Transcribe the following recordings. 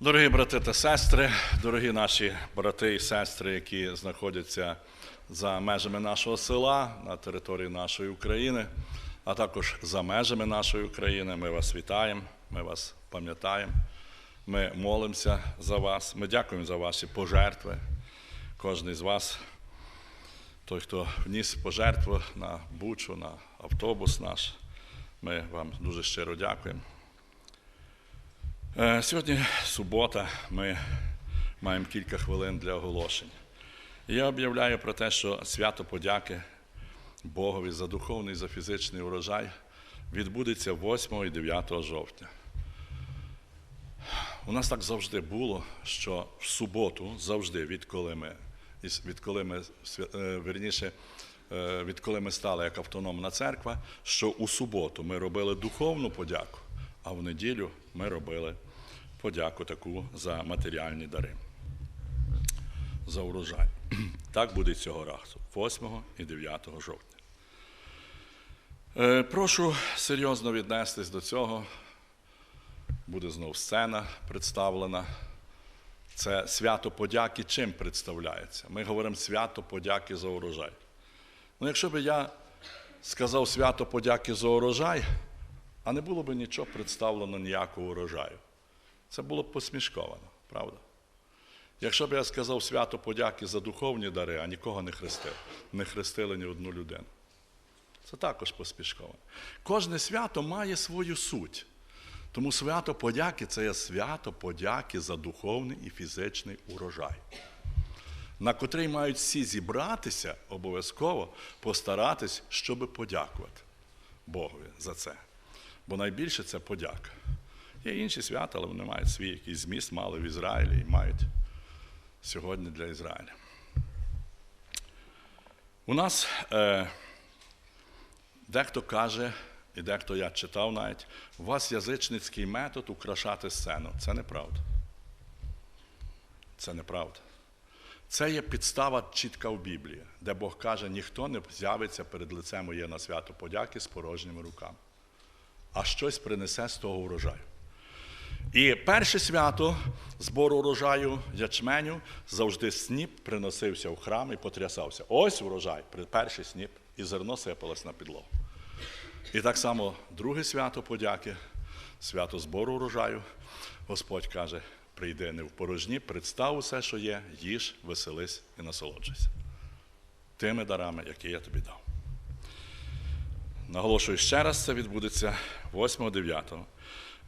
Дорогі брати та сестри, дорогі наші брати і сестри, які знаходяться за межами нашого села на території нашої України, а також за межами нашої України, ми вас вітаємо, ми вас пам'ятаємо, ми молимося за вас, ми дякуємо за ваші пожертви. Кожен з вас, той, хто вніс пожертву на бучу, на автобус наш, ми вам дуже щиро дякуємо. Е, Сьогодні субота, ми маємо кілька хвилин для оголошень. І Я об'являю про те, що свято подяки Богові за духовний за фізичний урожай відбудеться 8 і 9 жовтня. У нас так завжди було, що в суботу, завжди, відколи ми, відколи ми е, верніше, е, відколи ми стали як автономна церква, що у суботу ми робили духовну подяку, а в неділю ми робили подяку таку за матеріальні дари, за урожай. Так буде цього разу, 8 і 9 жовтня. Е, Прошу серйозно віднестись до цього. Буде знов сцена представлена. Це свято подяки чим представляється? Ми говоримо свято подяки за урожай. Ну, якщо б я сказав свято подяки за урожай, а не було б нічого представлено ніякого урожаю. Це було б посмішковано, правда? Якщо б я сказав свято подяки за духовні дари, а нікого не хрестив, не хрестили ні одну людину. Це також поспішковано. Кожне свято має свою суть. Тому свято подяки це є свято подяки за духовний і фізичний урожай, на котрий мають всі зібратися, обов'язково постаратись, щоб подякувати Богові за це. Бо найбільше це подяка. Є інші свята, але вони мають свій якийсь зміст, мали в Ізраїлі і мають сьогодні для Ізраїля. У нас е, дехто каже, і дехто я читав навіть, у вас язичницький метод украшати сцену. Це неправда. Це неправда. Це є підстава чітка в Біблії, де Бог каже, ніхто не з'явиться перед лицем моє на свято подяки з порожніми руками, а щось принесе з того урожаю. І перше свято збору урожаю ячменю завжди сніп приносився в храм і потрясався. Ось урожай, перший сніп, і зерно сипалось на підлогу. І так само друге свято подяки, свято збору урожаю. Господь каже: прийди не в порожні, представ усе, що є, їж, веселись і насолоджуйся. Тими дарами, які я тобі дав. Наголошую ще раз, це відбудеться 8-9.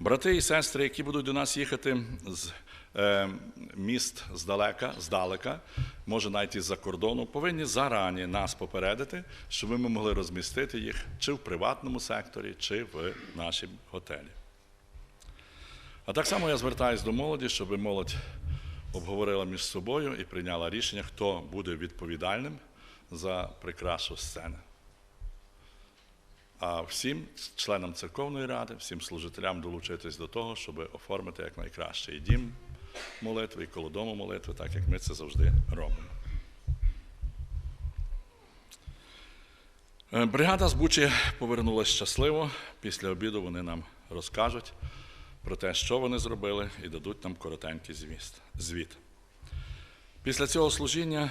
Брати і сестри, які будуть до нас їхати з е, міст здалека, здалека, може навіть із-за кордону, повинні зарані нас попередити, щоб ми могли розмістити їх чи в приватному секторі, чи в нашій готелі. А так само я звертаюся до молоді, щоб молодь обговорила між собою і прийняла рішення, хто буде відповідальним за прикрашу сцени. А всім членам церковної ради, всім служителям долучитись до того, щоб оформити якнайкраще і дім молитви, і коло дому молитви, так як ми це завжди робимо. Е, Бригада з Бучі повернулася щасливо. Після обіду вони нам розкажуть про те, що вони зробили, і дадуть нам коротенький звіт. Після цього служіння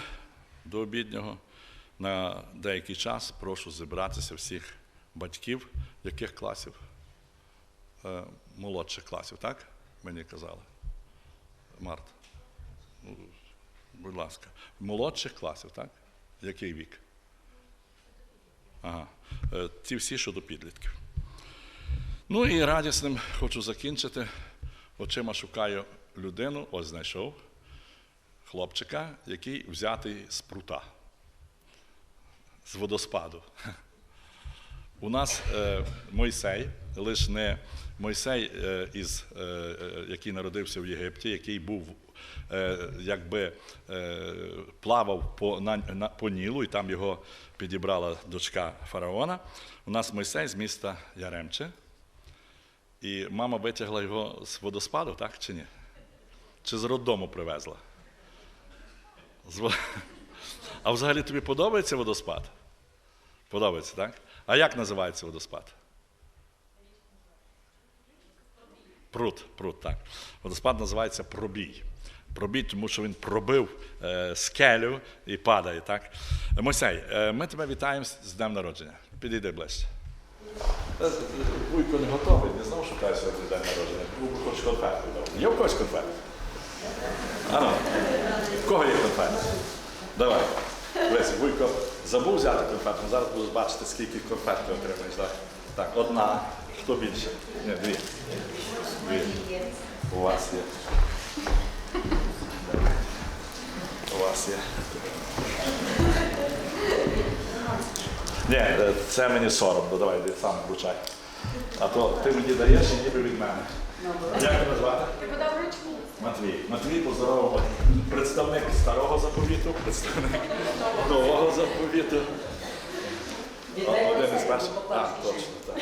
до обіднього на деякий час прошу зібратися всіх батьків яких класів? Е, молодших класів, так? Мені казали. Март. Ну, будь ласка. Молодших класів, так? Який вік? Ага. Е, ті всі, що до підлітків. Ну і радісним хочу закінчити. Очима шукаю людину, ось знайшов хлопчика, який взятий з прута, з водоспаду. У нас е, Мойсей, лише не Мойсей, е, із, е, який народився в Єгипті, який був, якби плавав по, на, по Нілу, і там його підібрала дочка фараона. У нас Мойсей з міста Яремче. І мама витягла його з водоспаду, так чи ні? Чи з роддому привезла? А взагалі тобі подобається водоспад? Подобається, так? А як називається водоспад? Прут, прут, так. Водоспад називається пробій. Пробій, тому що він пробив е, скелю і падає. Так? Мойсей, е, ми тебе вітаємо з днем народження. Підійди ближче. Вуйко не готовий, не знав, що каже сьогодні день народження. Би хоч конфетку дав. Є в когось конфет? А ну, в кого є конфет? Давай. Лесь, Вуйко забув взяти конфет, ну зараз буду бачити, скільки конфет ти отримаєш. Так, так одна. Хто більше? Ні, дві. Дві. У вас є. У вас є. Ні, е, це мені соромно, давай сам вручай. А то ти мені даєш і ніби від мене. Як тебе звати? Матвій. Матвій поздоровимо. Представник старого заповіту, представник нового заповіту. Один із перших. Так, точно, так.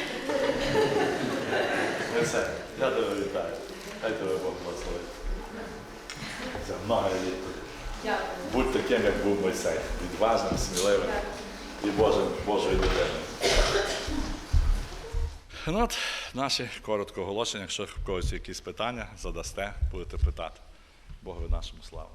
Ну все, я тебе вітаю. Хай тебе Бог благословить. Це много літ. Будь таким, як був Мойсей. Відважним, сміливим і Божим, Божою людиною. Ну от наші коротко оголошення. Якщо в когось якісь питання, задасте, будете питати. Богові нашому слава.